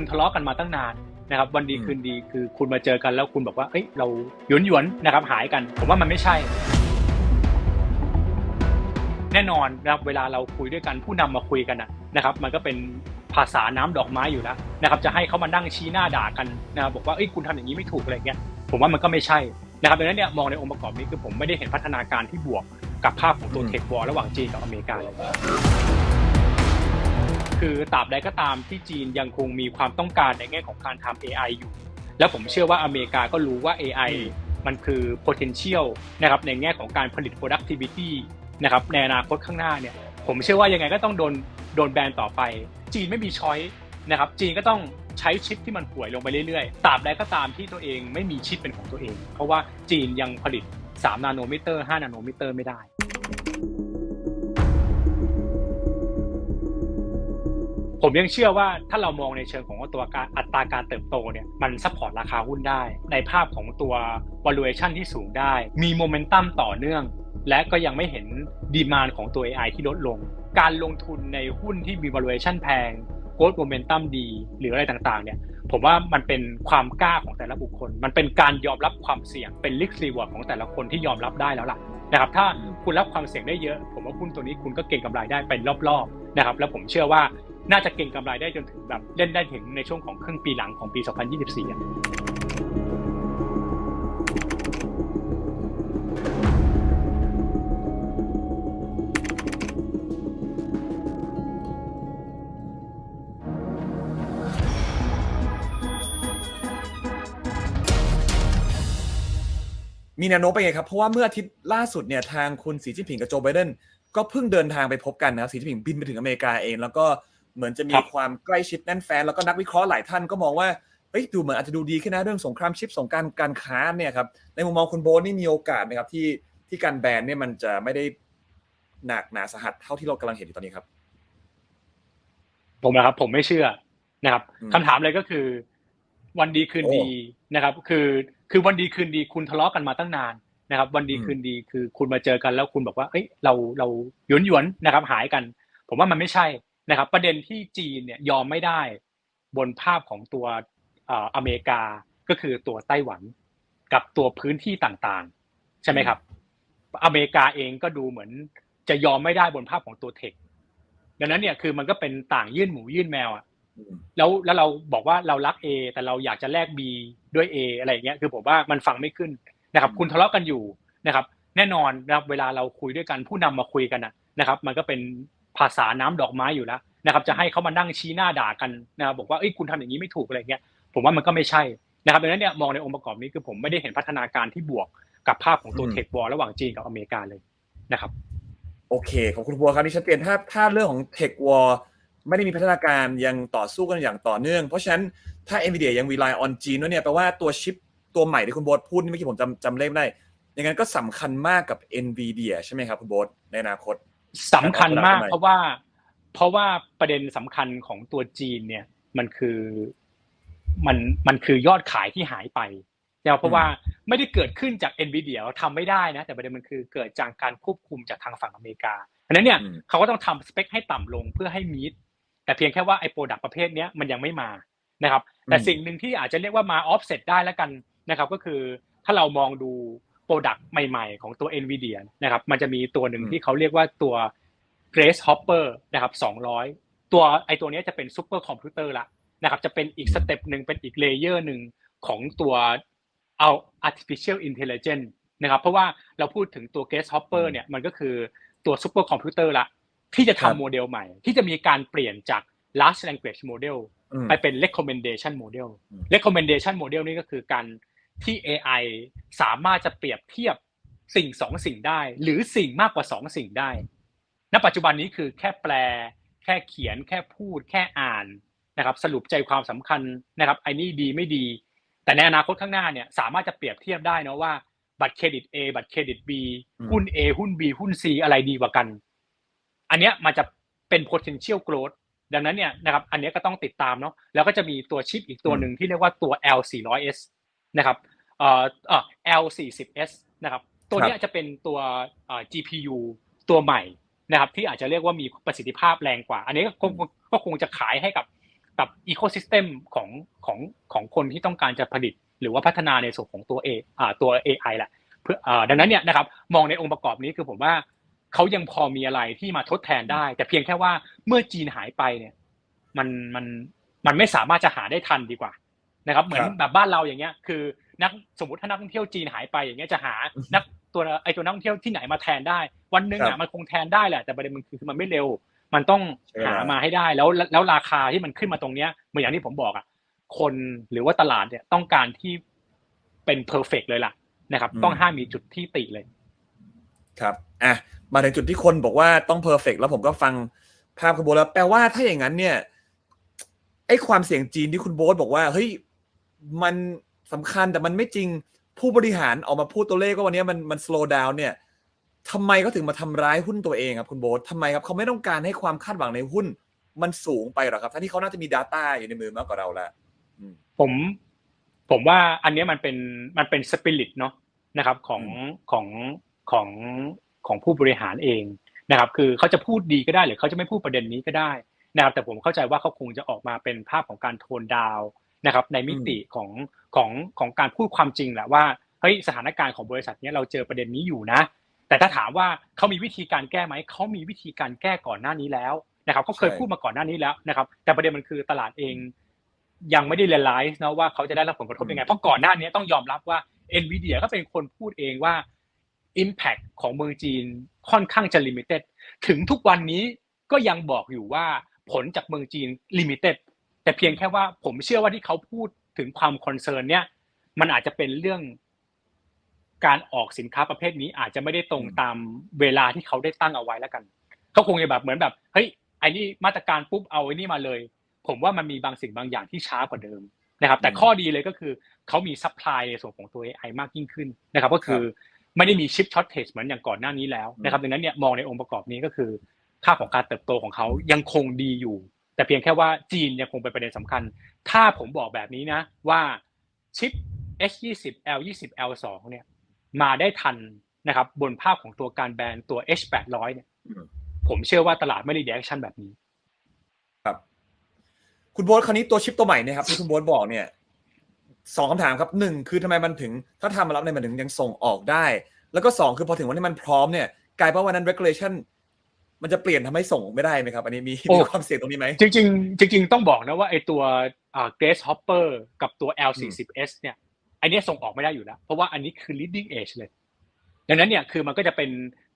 คุณทะเลาะกันมาตั้งนานนะครับวันดีคืนดีคือคุณมาเจอกันแล้วคุณบอกว่าเอ้ยเราหยวนหยวนๆนะครับหายกัน ผมว่ามันไม่ใช่ แน่นอนนะครับเวลาเราคุยด้วยกันผู้นำมาคุยกันนะนะครับ มันก็เป็นภาษาน้ำดอกไม้อยู่แล้วนะครับจะให้เขามานั่งชี้หน้าด่ากันนะครับบอกว่าเอ้ยคุณทำอย่างนี้ไม่ถูกอะไรเงี้ยผมว่ามันก็ไม่ใช่นะครับดังนั้นเนี่ยมองในองค์ประกอบนี้คือผมไม่ได้เห็นพัฒนาการที่บวกกับภาพของตัวเทควอลระหว่างจีนกับอเมริกาเลย คือตราบใดก็ตามที่จีนยังคงมีความต้องการในแง่ของการทำ AI อยู่ แล้วผมเชื่อว่าอเมริกาก็รู้ว่า AI มันคือ potential นะครับในแง่ของการผลิต productivity นะครับในอนาคตข้างหน้าเนี่ยผมเชื่อว่ายังไงก็ต้องโดนโดนแบนต่อไป จีนไม่มีช้อยนะครับจีนก็ต้องใช้ชิปที่มันป่วยลงไปเรื่อยๆตราบใดก็ตามที่ตัวเองไม่มีชิปเป็นของตัวเอง เพราะว่าจีนยังผลิต 3 นาโนมิเตอร์ 5 นาโนมิเตอร์ไม่ได้ ผมยังเชื่อว่าถ้าเรามองในเชิงของตัวการอัตราการเติบโตเนี่ยมันซัพพอร์ตราคาหุ้นได้ ในภาพของตัว valuation ที่สูงได้ มีโมเมนตัมต่อเนื่อง และก็ยังไม่เห็นดีมานของตัว AI ที่ลดลง การลงทุนในหุ้นที่มี valuation แพง growth momentum ดี หรืออะไรต่างๆเนี่ยผมว่ามันเป็นความกล้าของแต่ละบุคคล มันเป็นการยอมรับความเสี่ยง เป็น risk reward ของแต่ละคนที่ยอมรับได้แล้วล่ะนะครับถ้าคุณรับความเสี่ยงได้เยอะ ผมว่าหุ้นตัวนี้คุณก็เก็งกำไรได้เป็นรอบๆนะครับแล้วผมเชื่อว่า น่าจะเก็งกำไรได้จนถึงแบบเล่นได้ถึงในช่วงของครึ่งปีหลังของปี 2024อะมีแนวโน้มไปไงครับ เพราะว่าเมื่ออาทิตย์ล่าสุดเนี่ยทางคุณสีจิ้นผิงกับโจไบเดนก็เพิ่งเดินทางไปพบกันนะครับสีจิ้นผิงบินไปถึงอเมริกาเอง แล้วก็ เหมือนจะมีครับความใกล้ชิดแน่นแฟนแล้วก็นักวิเคราะห์หลายท่านก็มองว่าเฮ้ยดูเหมือนอาจจะดูดีขึ้นนะเรื่องสงครามชิปสงครามการค้าเนี่ยครับในมุมมองคุณโบทนี่มีโอกาสไหมครับที่ที่การแบนเนี่ยมันจะไม่ได้หนักหนาสาหัสเท่าที่เรากำลังเห็นอยู่ตอนนี้ครับ ผมนะครับ ผมไม่เชื่อนะครับอืมคำถามเลยก็คือ วันดีคืนโอ้ดีนะครับ คือคือวันดีคืนดีคุณทะเลาะกันมาตั้งนานนะครับ วันดีอืมคืนดีคือคุณมาเจอกันแล้วคุณบอกว่าเอ้ยเราเราหยวนหยวนๆนะครับ หายกัน ผมว่ามันไม่ใช่ นะครับ ประเด็นที่จีนเนี่ยยอมไม่ได้บนภาพของตัวเอ่ออเมริกาก็คือตัวไต้หวันกับตัวพื้นที่ต่างๆ ใช่ไหมครับ อเมริกาเองก็ดูเหมือนจะยอมไม่ได้บนภาพของตัวเทคดังนั้นเนี่ยคือมันก็เป็นต่างยื่นหมูยื่นแมวอะอืมแล้วแล้วเราบอกว่าเรารัก A แต่เราอยากจะแลก B ด้วย A อะไรอย่างเงี้ยคือผมว่ามันฟังไม่ขึ้นนะครับ คุณทะเลาะกันอยู่นะครับ แน่นอนนะครับเวลาเราคุยด้วยกันผู้นำมาคุยกันนะนะครับ มันก็เป็น ภาษาน้ำดอกไม้อยู่แล้วนะครับ จะให้เขามานั่งชี้หน้าด่ากันนะครับบอกว่าเอ้ยคุณทำอย่างนี้ไม่ถูกอะไรเงี้ย ผมว่ามันก็ไม่ใช่นะครับดังนั้นเนี่ยมองในองค์ประกอบนี้คือผมไม่ได้เห็นพัฒนาการที่บวกกับภาพของตัวเทควอลระหว่างจีนกับอเมริกาเลยนะครับโอเคขอบคุณบัวครับนี่ชัดเจนถ้าถ้าเรื่องของเทควอไม่ได้มีพัฒนาการยังต่อสู้กันอย่างต่อเนื่อง เพราะฉะนั้นถ้า NVIDIA ยัง rely on จีนด้วยเนี่ยแปลว่าตัวชิปตัวใหม่ที่คุณโบ๊ทพูดนี่เมื่อกี้ผมจำจำเลขไม่ได้อย่างนั้นก็สำคัญมากกับ NVIDIA ใช่ไหมครับคุณโบ๊ทในอนาคต สำคัญมากทำไมเพราะว่า เพราะว่าประเด็นสำคัญของตัวจีนเนี่ย มันคือมันมันคือยอดขายที่หายไปแล้วเพราะว่าไม่ได้เกิดขึ้นจาก NVIDIA เราทำไม่ได้นะ แต่ประเด็นมันคือเกิดจากการควบคุมจากทางฝั่งอเมริกาอันนั้นเนี่ยอืมเขาก็ต้องทำสเปคให้ต่ำลงเพื่อให้มีดแต่เพียงแค่ว่าไอ้โปรดักต์ประเภทเนี้ยมันยังไม่มานะครับ แต่สิ่งหนึ่งที่อาจจะเรียกว่ามาออฟเซตได้แล้วกันนะครับ ก็คือถ้าเรามองดู โปรดักต์ใหม่ๆ ของตัว NVIDIA นะครับมันจะมีตัวหนึ่งอืมที่เขาเรียกว่าตัว Grace Hopper นะครับ200 ตัวไอตัวเนี้ยจะเป็นซูเปอร์คอมพิวเตอร์ละนะครับจะเป็นอีกสเต็ปหนึ่งเป็นอีกเลเยอร์หนึ่งของตัวเอา artificial intelligence นะครับเพราะว่าเราพูดถึงตัว Grace Hopper เนี่ยมันก็คือตัวซูเปอร์คอมพิวเตอร์ละที่จะครับทำโมเดลใหม่ ที่จะมีการเปลี่ยนจาก large language model อืมไปเป็น recommendation model อืม recommendation model นี่ก็คือการ ที่ AI สามารถจะเปรียบเทียบสิ่งสองสิ่งได้ หรือสิ่งมากกว่าสองสิ่งได้ ณ ปัจจุบันนี้คือแค่แปล แค่เขียน แค่พูด แค่อ่านนะครับ สรุปใจความสำคัญนะครับไอ้นี่ดีไม่ดี แต่ในอนาคตข้างหน้าเนี่ยสามารถจะเปรียบเทียบได้นะว่าบัตรเครดิต A บัตรเครดิต B อืมหุ้น A หุ้น B หุ้น C อะไรดีกว่ากัน อันเนี้ยมันจะเป็น potential growth ดังนั้นเนี่ยนะครับ อันเนี้ยก็ต้องติดตามเนาะ แล้วก็จะมีตัวชิปอีกตัวหนึ่งที่เรียกว่าตัว L400S นะครับเอ่อเอ่อ L40S นะครับตัวเนี้ยจะเป็นตัวเอ่อ GPU ตัวใหม่นะครับที่อาจจะเรียกว่ามีประสิทธิภาพแรงกว่า อันนี้ก็คงก็คงจะขายให้กับกับอีโคซิสเต็มของของของคนที่ต้องการจะผลิต หรือว่าพัฒนาในส่วนของตัว A อ่าตัว AI แหละเพื่ออ่าดังนั้นเนี่ยนะครับมองในองค์ประกอบนี้คือผมว่าเขายังพอมีอะไรที่มาทดแทนได้ แต่เพียงแค่ว่าเมื่อจีนหายไปเนี่ยมันมันมันไม่สามารถจะหาได้ทันดีกว่า นะครับ เหมือนแบบบ้านเราอย่างเงี้ย คือนักสมมติถ้านักท่องเที่ยวจีนหายไปอย่างเงี้ยจะหานักตัวไอตัวนักท่องเที่ยวที่ไหนมาแทนได้ วันหนึ่งอะมันคงแทนได้แหละแต่ประเด็นมันคือมันไม่เร็ว มันต้องหามาให้ได้แล้วแล้วราคาที่มันขึ้นมาตรงเนี้ยเหมือนอย่างที่ผมบอกอะคนหรือว่าตลาดเนี่ยต้องการที่เป็นเพอร์เฟกเลยล่ะนะครับ ต้องห้ามมีจุดที่ติเลย ครับอะมาถึงจุดที่คนบอกว่าต้องเพอร์เฟกแล้วผมก็ฟังภาพคุณโบ๊ทแล้วแปลว่าถ้าอย่างนั้นเนี่ยไอ้ความเสี่ยงจีนที่คุณโบ๊ทบอกว่าเฮ้ย มันสำคัญแต่มันไม่จริงผู้บริหารออกมาพูดตัวเลขว่าวันนี้มันมัน slow down เนี่ยทำไมเขาถึงมาทำร้ายหุ้นตัวเองครับคุณโบ๊ททำไมครับเขาไม่ต้องการให้ความคาดหวังในหุ้นมันสูงไปหรอครับทั้งที่เขาน่าจะมี Data อยู่ในมือมากกว่าเราแล้วผมผมว่าอันนี้มันเป็นมันเป็นสปิริตเนาะนะครับของของของของผู้บริหารเองนะครับ คือเขาจะพูดดีก็ได้หรือเขาจะไม่พูดประเด็นนี้ก็ได้นะครับแต่ผมเข้าใจว่าเขาคงจะออกมาเป็นภาพของการโทนดาว นะครับในมิติของของของการพูดความจริงแหละว่าเฮ้ยสถานการณ์ของบริษัทนี้เราเจอประเด็นนี้อยู่นะ แต่ถ้าถามว่าเขามีวิธีการแก้ไหมเขามีวิธีการแก้ก่อนหน้านี้แล้วนะครับเขาเคยพูดมาก่อนหน้านี้แล้วนะครับ แต่ประเด็นมันคือตลาดเอง ยังไม่ได้เรียนรู้นะว่าเขาจะได้รับผลกระทบยังไงเพราะก่อนหน้านี้ต้องยอมรับว่า NVIDIA ก็เป็นคนพูดเองว่า Impact ของเมืองจีนค่อนข้างจะลิมิเต็ดถึงทุกวันนี้ก็ยังบอกอยู่ว่าผลจากเมืองจีนลิมิเต็ด แต่เพียงแค่ว่าผมเชื่อว่าที่เขาพูดถึงความคอนเซิร์นเนี่ยมันอาจจะเป็นเรื่องการออกสินค้าประเภทนี้อาจจะไม่ได้ตรงตามเวลาที่เขาได้ตั้งเอาไว้แล้วกันเขาคงจะแบบเหมือนแบบเฮ้ยไอ้นี่มาตรการปุ๊บเอาไอ้นี่มาเลย ผมว่ามันมีบางสิ่งบางอย่างที่ช้ากว่าเดิมนะครับ แต่ข้อดีเลยก็คือเขามีซัพพลายในส่วนของตัว AI มากยิ่งขึ้นนะครับ ก็คือไม่ได้มีชิปช็อตเทสเหมือนอย่างก่อนหน้านี้แล้วนะครับดังนั้นเนี่ยมองในองค์ประกอบนี้ก็คือ ค่าของการเติบโตของเขายังคงดีอยู่ แต่เพียงแค่ว่าจีนยังคงเป็นประเด็นสำคัญ ถ้าผมบอกแบบนี้นะว่าชิป H20 L20 L2 เนี่ยมาได้ทันนะครับบนภาพของตัวการแบนตัว H800 เนี่ยผมเชื่อว่าตลาดไม่ได้เดคชั่นแบบนี้ ครับ คุณโบ๊ทคราวนี้ตัวชิปตัวใหม่เนี่ยครับที่คุณโบ๊ทบอกเนี่ยสองคำถามครับหนึ่งคือทำไมมันถึง ถ้าทำมาแล้วเนี่ยมันถึงยังส่งออกได้ แล้วก็สองคือพอถึงวันที่มันพร้อมเนี่ยกลายเป็นวันนั้น regulation มันจะเปลี่ยนทำให้ส่งไม่ได้ไหมครับ อันนี้มีมีความเสี่ยงตรงนี้ไหมจริงๆจริง ๆ ต้องบอกนะว่าไอตัวอ่า Grace Hopper กับตัว L40s เนี่ยอันนี้ส่งออกไม่ได้อยู่แล้ว เพราะว่าอันนี้คือ leading edge เลย ดังนั้นเนี่ยคือมันก็จะเป็น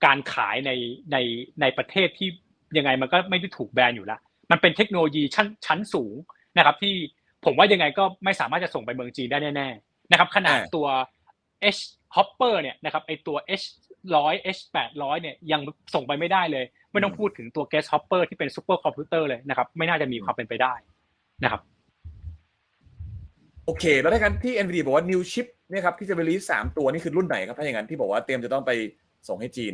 การขายในในในประเทศที่ยังไงมันก็ไม่ได้ถูกแบนอยู่แล้ว มันเป็นเทคโนโลยีชั้นชั้นสูงนะครับที่ผมว่ายังไงก็ไม่สามารถจะส่งไปเมืองจีนได้แน่ๆนะครับขนาดตัว H Hopper เนี่ยนะครับไอตัว H ร้อย H แปดร้อยเนี่ยยังส่งไปไม่ได้เลย ไม่ต้องพูดถึงตัว Guest Hopper ที่เป็นซูเปอร์คอมพิวเตอร์เลยนะครับ ไม่น่าจะมีความเป็นไปได้นะครับ โอเค แล้วถ้ากันที่ NVIDIA บอกว่า new chip เนี่ยครับที่จะไปรีสามตัวนี่คือรุ่นไหนครับ ถ้าอย่างนั้นที่บอกว่าเตรียมจะต้องไปส่งให้จีน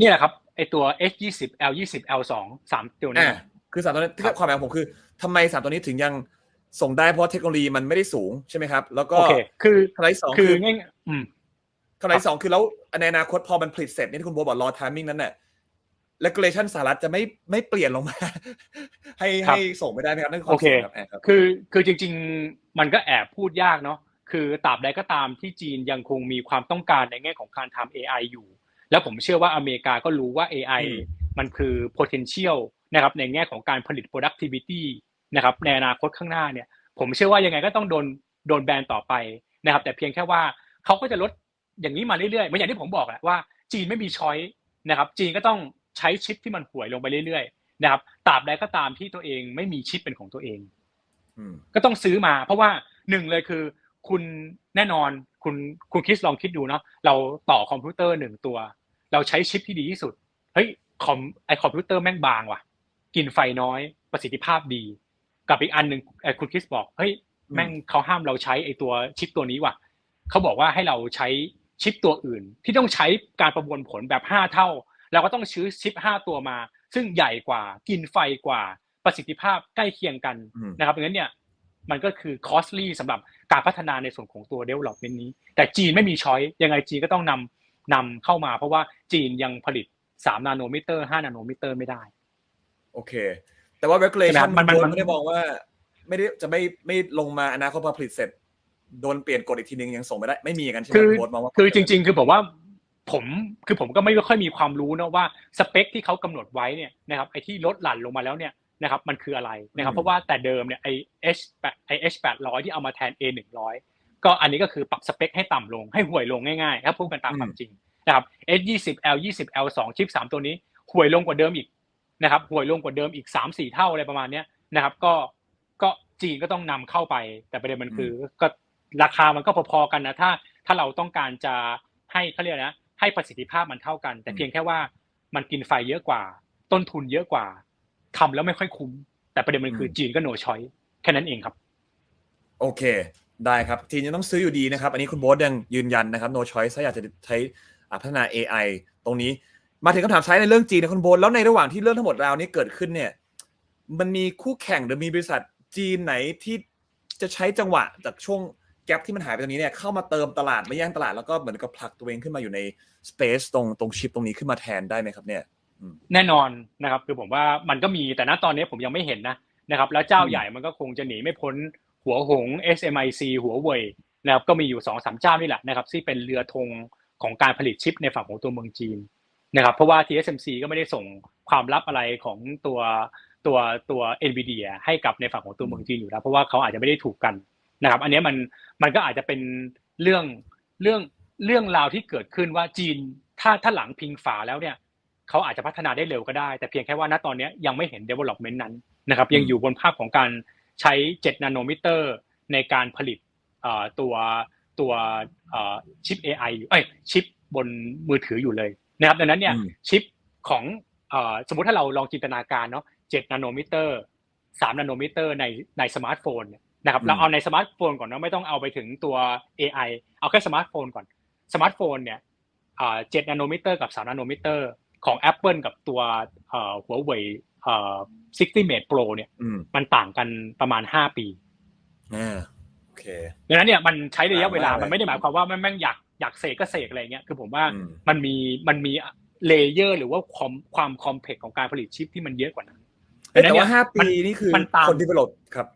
นี่แหละครับไอตัว H ยี่สิบ L ยี่สิบ L สองสามตัวนี้คือสามตัวนี้ความหมายของผมคือทำไมสามตัวนี้ถึงยังส่งได้เพราะเทคโนโลยีมันไม่ได้สูงใช่ไหมครับ แล้วก็โอเคคือคำถามที่สองคืคืออง่ายอืม คำถามที่สองคือแล้วในอนาคตพอมันผลิตเสร็จนี่ที่คุณโบบอกรอทามมิ่งนั้นเนี่ย regulation สหรัฐจะไม่ไม่เปลี่ยนลงมา ให้ครับให้ส่งไม่ได้ไหมครับนั่นคือคโอวามเคเสี่ยงครับแอบครับคือคือจริง ๆ มันก็แอบพูดยากเนาะคือตราบใดก็ตามที่จีนยังคงมีความต้องการในแง่ของการทำ AI อยู่ แล้วผมเชื่อว่าอเมริกาก็รู้ว่า AI อืมมันคือ potential นะครับในแง่ของการผลิต productivity นะครับในอนาคตข้างหน้าเนี่ย ผมเชื่อว่ายังไงก็ต้องโดนโดนแบนต่อไปนะครับ แต่เพียงแค่ว่าเขาก็จะลด อย่างนี้มาเรื่อยๆเหมือนอย่างที่ผมบอกแหละว่าจีนไม่มีช้อยนะครับ จีนก็ต้องใช้ชิปที่มันห่วยลงไปเรื่อยๆนะครับตราบใดก็ตามที่ตัวเองไม่มีชิปเป็นของตัวเองอืมก็ต้องซื้อมา เพราะว่าหนึ่งเลยคือคุณแน่นอนคุณคุณคิดลองคิดดูเนาะเราต่อคอมพิวเตอร์หนึ่งตัว เราใช้ชิปที่ดีที่สุดเฮ้ยคอมไอคอมพิวเตอร์แม่งบางว่ะ กินไฟน้อยประสิทธิภาพดี กับอีกอันหนึ่งไอคุณคิดบอกเฮ้ยแม่งเขาห้ามเราใช้ไอตัวชิปตัวนี้ว่ะเขาบอกว่าให้เราใช้ ชิปตัวอื่น ที่ต้องใช้การประมวลผลแบบห้าเท่าเราก็ต้องซื้อชิปห้าตัวมา ซึ่งใหญ่กว่ากินไฟกว่าประสิทธิภาพใกล้เคียงกันอืมนะครับดังนั้นเนี่ยมันก็คือ costly สำหรับการพัฒนาในส่วนของตัว development นี้ แต่จีนไม่มีช้อยยังไงจีนก็ต้องนำนำเข้ามา เพราะว่าจีนยังผลิต 3 นาโนมิเตอร์ 5 นาโนมิเตอร์ไม่ได้ โอเค แต่ว่า regulation มันมันโดมันไม่ได้มองว่า ไม่ได้จะไม่ไม่ลงมาอนาคตพอผลิตเสร็จ โดนเปลี่ยนกฎอีกทีนึงยังส่งไม่ได้ไม่มีอย่างนั้นใช่ไหมคือคุณโบ๊ทมองว่าคือจริง ๆ คือผมว่าผมคือผมก็ไม่ค่อยมีความรู้นะว่าสเปคที่เขากำหนดไว้เนี่ยนะครับไอ้ที่ลดหลั่นลงมาแล้วเนี่ยนะครับมันคืออะไรนะครับเพราะว่าแต่เดิมเนี่ยไอ้ H ไอ้ H 8 0 0ที่เอามาแทน A 1 0 0ก็อันนี้ก็คือปรับสเปคให้ต่ำลงให้ห่วยลงง่ายๆครับพูดกันตามความจริงนะครับ S 2 0 L 20 L 2ชิป3ตัวนี้ห่วยลงกว่าเดิมอีกนะครับห่วยลงกว่าเดิมอีก3 4เท่าอะไรประมาณเนี้ยนะครับ ก็ก็จีนก็ต้องนำเข้าไป แต่ประเด็นมันคือก็ ราคามันก็พอๆกันนะถ้าถ้าเราต้องการจะให้เขาเรียกนะให้ประสิทธิภาพมันเท่ากัน แต่เพียงแค่ว่ามันกินไฟเยอะกว่า ต้นทุนเยอะกว่าทำแล้วไม่ค่อยคุ้ม แต่ประเด็นมันคือจีนก็โนชอยแค่นั้นเองครับ โอเค ได้ครับจีนยังต้องซื้ออยู่ดีนะครับ อันนี้คุณโบ๊ทยังยืนยันนะครับ no choice ถ้าอยากจะใช้อ่าพัฒนา AI ตรงนี้ มาถึงคำถามใช้ในเรื่องจีนนะคุณโบ๊ทแล้วในระหว่างที่เรื่องทั้งหมดราวนี้เกิดขึ้นเนี่ย มันมีคู่แข่งหรือมีบริษัทจีนไหนที่จะใช้จังหวะจากช่วง แกลบที่มันหายไปตรงนี้เนี่ยเข้ามาเติมตลาดมาแย่งตลาดแล้วก็เหมือนกับผลักตัวเองขึ้นมาอยู่ใน space ตรงตรงชิปตรงนี้ขึ้นมาแทนได้ไหมครับเนี่ยแน่นอนนะครับคือผมว่ามันก็มีแต่ณตอนนี้ผมยังไม่เห็นนะนะครับแล้วเจ้าใหญ่มันก็คงจะหนีไม่พ้นหัวหง SMIC หัวเว่ยนะครับก็มีอยู่สองสามเจ้านี่แหละนะครับที่เป็นเรือธงของการผลิตชิปในฝั่งของตัวเมืองจีนนะครับเพราะว่า TSMC ก็ไม่ได้ส่งความลับอะไรของตัวตัวตัว NVIDIA ให้กับในฝั่งของตัวเมืองจีนอยู่แล้วเพราะว่าเขาอาจจะไม่ได้ถูกกัน นะครับ อันนี้มันมันก็อาจจะเป็นเรื่องเรื่องเรื่องราวที่เกิดขึ้นว่าจีนถ้าถ้าหลังพิงฝาแล้วเนี่ยเขาอาจจะพัฒนาได้เร็วก็ได้ แต่เพียงแค่ว่าณตอนนี้ยังไม่เห็น development นั้นนะครับ ยังอยู่บนภาพของการใช้ 7 นาโนมิเตอร์ในการผลิตตัวตัวชิป AI อยู่เอ้ยชิปบนมือถืออยู่เลยนะครับดังนั้นเนี่ยชิปของสมมุติถ้าเราลองจินตนาการเนาะ7 นาโนมิเตอร์3 นาโนมิเตอร์ในในสมาร์ทโฟน นะครับเราเอาในสมาร์ทโฟนก่อนเนาะไม่ต้องเอาไปถึงตัว AI เอาแค่สมาร์ทโฟนก่อนสมาร์ทโฟนเนี่ยเจ็ดนาโนมิเตอร์กับ3นาโนมิเตอร์ของ Apple กับตัวหัวเว่ยเอ่อ60 Mate Pro เนี่ยมันต่างกันประมาณ5ปีอ่าโอเคดังนั้นเนี่ยมันใช้ระยะเวลา มันไม่ได้หมายความว่าแม่งอยากอยากเสกก็เสกอะไรเงี้ยคือผมว่ามันมีมันมีเลเยอร์ หรือว่าความความคอมเพล็กของการผลิตชิปที่มันเยอะกว่านั้นแต่ว่าห้าปีนี่คือคนดีเวลลอปครับ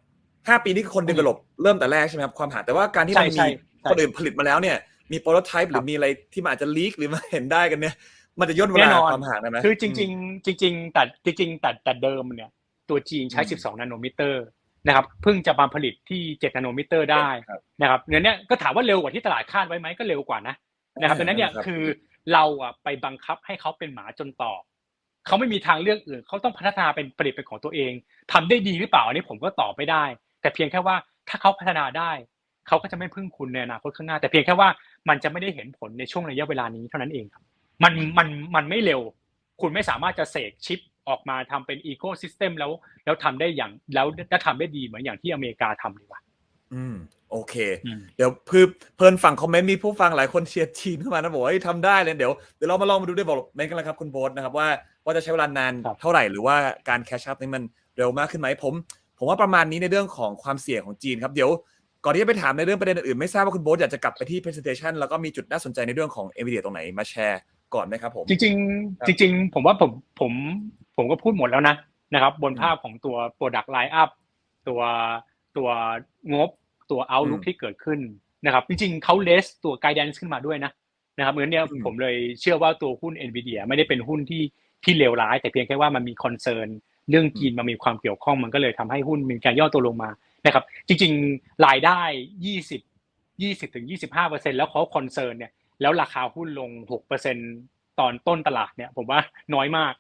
ห้าปีนี่คือคนดีเวลลอปเริ่มแต่แรกใช่ไหมครับความหาแต่ว่าการที่มันมีคนอื่นผลิตมาแล้วเนี่ย มีโปรโตไทป์หรือมีอะไรที่มันอาจจะลีกหรือมาเห็นได้กันเนี่ย มันจะย่นเวลาความห่างได้ไหมคือจริง ๆ จริงๆแต่จริงๆแต่แต่เดิมเนี่ย ตัวจีนใช้ 12 นาโนมิเตอร์นะครับเพิ่งจะมาผลิตที่ 7 นาโนมิเตอร์ได้นะครับเนี้ยก็ถามว่าเร็วกว่าที่ตลาดคาดไว้ไหมก็เร็วกว่านะนะครับดังนั้นเนี่ยคือเราอะไปบังคับให้เขาเป็นหมาจนตอกเขาไม่มีทางเลือกอื่นเขาต้องพัฒนาเป็นผลิตเป็นของตัวเองทำได้ดีหรือเปล่าอันนี้ผมก็ตอบไม่ได้ แต่เพียงแค่ว่าถ้าเขาพัฒนาได้ เขาก็จะไม่พึ่งคุณในอนาคตข้างหน้า แต่เพียงแค่ว่ามันจะไม่ได้เห็นผลในช่วงระยะเวลานี้เท่านั้นเองครับ มันมันมันไม่เร็ว คุณไม่สามารถจะเสกชิปออกมาทำเป็นอีโคซิสเต็มแล้ว แล้วทำได้อย่างแล้วจะทำได้ดีเหมือนอย่างที่อเมริกาทำเลยว่ะอืมโอเค เดี๋ยวพือเพลินฝั่งคอมเมนต์มีผู้ฟังหลายคนเชียร์ทีมเข้ามานะบอกว่าทำได้เลยเดี๋ยวเดี๋ยวเรามาลองมาดูด้วยบอกเมนกันแล้วครับคุณโบสนะครับว่าว่าจะใช้เวลานานเท่าไหร่หรือว่าการแคชชัพนี้มันเร็วมากขึ้นไหมผม ผมว่าประมาณนี้ในเรื่องของความเสี่ยงของจีนครับเดี๋ยวก่อนที่จะไปถามในเรื่องประเด็นอื่นไม่ทราบว่าคุณโบสอยากจะกลับไปที่ presentation แล้วก็มีจุดน่าสนใจในเรื่องของ NVIDIA ตรงไหนมาแชร์ก่อนไหมครับผมจริงๆจริง ๆ ผมว่าผมผมผมก็พูดหมดแล้วนะนะครับ บนภาพของตัว Product Line Up ตัวตัวงบตัว Outlook ที่เกิดขึ้นนะครับ จริงๆเขาเลสตัว Guidance ขึ้นมาด้วยนะนะครับเหมือนเนี้ยผมเลยเชื่อว่าตัวหุ้น NVIDIA ไม่ได้เป็นหุ้นที่ที่เลวร้าย แต่เพียงแค่ว่ามันมีคอนเซิร์น เรื่องจีนมันมีความเกี่ยวข้องมันก็เลยทำให้หุ้นมีการย่อตัวลงมานะครับ จริงๆรายได้ยี่สิบยี่สิบถึงยี่สิบห้าเปอร์เซ็นแล้วเขาคอนเซิร์นเนี่ยแล้วราคาหุ้นลงหกเปอร์เซ็นตอนต้นตลาดเนี่ย ผมว่าน้อยมาก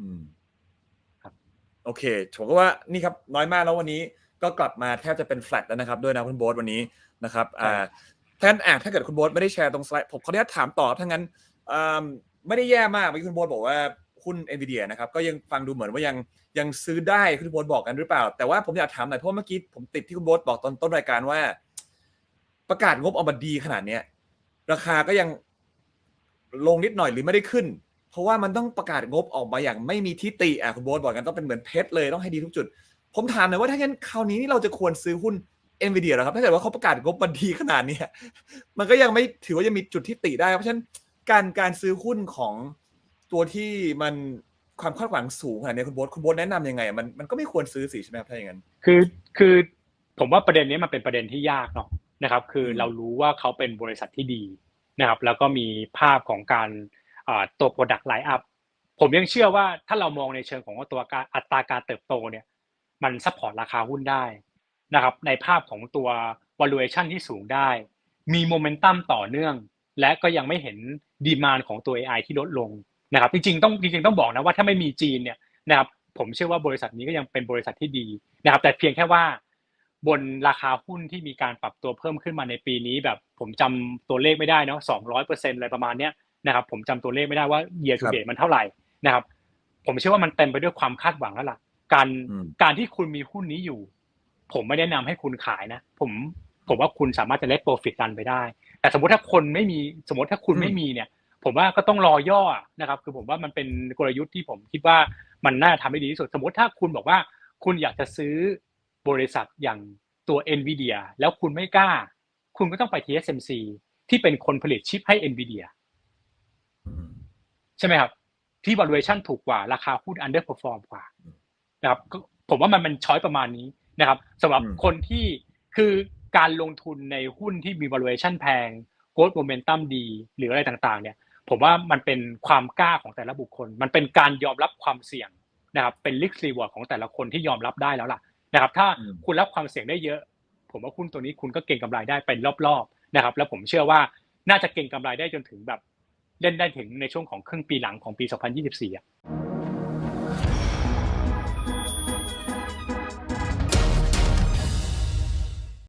อืมครับโอเคผมก็ว่านี่ครับน้อยมากแล้ววันนี้ก็กลับมาแทบจะเป็นแฟลตแล้วนะครับด้วยนะคุณโบ๊ทวันนี้นะครับอ่าท่านอ่าถ้าเกิดคุณโบ๊ทไม่ได้แชร์ตรงสไลด์ผมขออนุญาตถามต่อถ้างั้นอ่าไม่ได้แย่มากเมื่อกี้คุณโบ๊ทบอกว่า หุ้นเอ็นวีดียนะครับก็ยังฟังดูเหมือนว่ายังยังซื้อได้คุณโบ๊ทบอกกันหรือเปล่า แต่ว่าผมอยากถามหน่อยเพราะเมื่อกี้ผมติดที่คุณโบ๊ทบอกตอนต้นรายการว่า ประกาศงบออกมาดีขนาดเนี้ยราคาก็ยังลงนิดหน่อยหรือไม่ได้ขึ้น เพราะว่ามันต้องประกาศงบออกมาอย่างไม่มีทิฏฐิอะคุณโบ๊ทบอกกันต้องเป็นเหมือนเพชรเลยต้องให้ดีทุกจุด ผมถามหน่อยว่าถ้างั้นคราวนี้นี่เราจะควรซื้อหุ้นเอ็นวีเดียหรอครับถ้าเกิดว่าเขาประกาศงบมาดีขนาดนี้มันก็ยังไม่ถือว่ายังมีจุดที่ติได้ เพราะฉะนั้นการการซื้อหุ้นของ ตัวที่มันความคาดหวังสูงขนาดนี้คุณโบ๊ทคุณโบ๊ทแนะนำยังไงอะมันมันก็ไม่ควรซื้อสิใช่ไหมครับถ้าอย่างนั้นคือคือผมว่าประเด็นนี้มันเป็นประเด็นที่ยากเนาะนะครับ คืออืมเรารู้ว่าเขาเป็นบริษัทที่ดีนะครับ แล้วก็มีภาพของการอ่าตัว product line up ผมยังเชื่อว่าถ้าเรามองในเชิงของว่าตัวการอัตราการเติบโตเนี่ย มันซัพพอร์ตราคาหุ้นได้นะครับ ในภาพของตัว valuation ที่สูงได้ มีโมเมนตัมต่อเนื่อง และก็ยังไม่เห็นดีมานของตัว AI ที่ลดลง นะครับจริงๆต้องจริงๆต้องบอกนะว่าถ้าไม่มีจีนเนี่ยนะครับผมเชื่อว่าบริษัทนี้ก็ยังเป็นบริษัทที่ดีนะครับ แต่เพียงแค่ว่าบนราคาหุ้นที่มีการปรับตัวเพิ่มขึ้นมาในปีนี้แบบผมจำตัวเลขไม่ได้เนาะสองร้อยเปอร์เซ็นอะไรประมาณเนี้ยนะครับผมจำตัวเลขไม่ได้ว่า year ค to รับ date มันเท่าไหร่นะครับ ผมเชื่อว่ามันเต็มไปด้วยความคาดหวังแล้วล่ะ การอืมการที่คุณมีหุ้นนี้อยู่ ผมไม่แนะนำให้คุณขายนะ ผมผมว่าคุณสามารถจะเล็กโปรฟิตรันไปได้ แต่สมมติถ้าคนไม่มีสมมติถ้าคุณอืมไม่มีเนี่ย ผมว่าก็ต้องรอย่อนะครับ คือผมว่ามันเป็นกลยุทธ์ที่ผมคิดว่ามันน่าทำได้ดีที่สุด สมมติถ้าคุณบอกว่า คุณอยากจะซื้อบริษัทอย่างตัว NVIDIA แล้วคุณไม่กล้า คุณก็ต้องไป TSMC ที่เป็นคนผลิตชิปให้ NVIDIA ใช่ไหมครับ ที่ valuation ถูกกว่าราคาหุ้น underperform กว่านะครับก็ผมว่ามันมันช้อยประมาณนี้นะครับสำหรับคนที่คือการลงทุนในหุ้นที่มี valuation แพง growth momentum ดี หรืออะไรต่างๆ เนี่ย ผมว่ามันเป็นความกล้าของแต่ละบุคคล มันเป็นการยอมรับความเสี่ยงนะครับ เป็น risk reward ของแต่ละคนที่ยอมรับได้แล้วล่ะนะครับ ถ้าอืมคุณรับความเสี่ยงได้เยอะ ผมว่าหุ้นตัวนี้คุณก็เก็งกำไรได้เป็นรอบๆนะครับ แล้วผมเชื่อว่าน่าจะเก็งกำไรได้จนถึงแบบเล่นได้ถึงในช่วงของครึ่งปีหลังของปี 2024อะ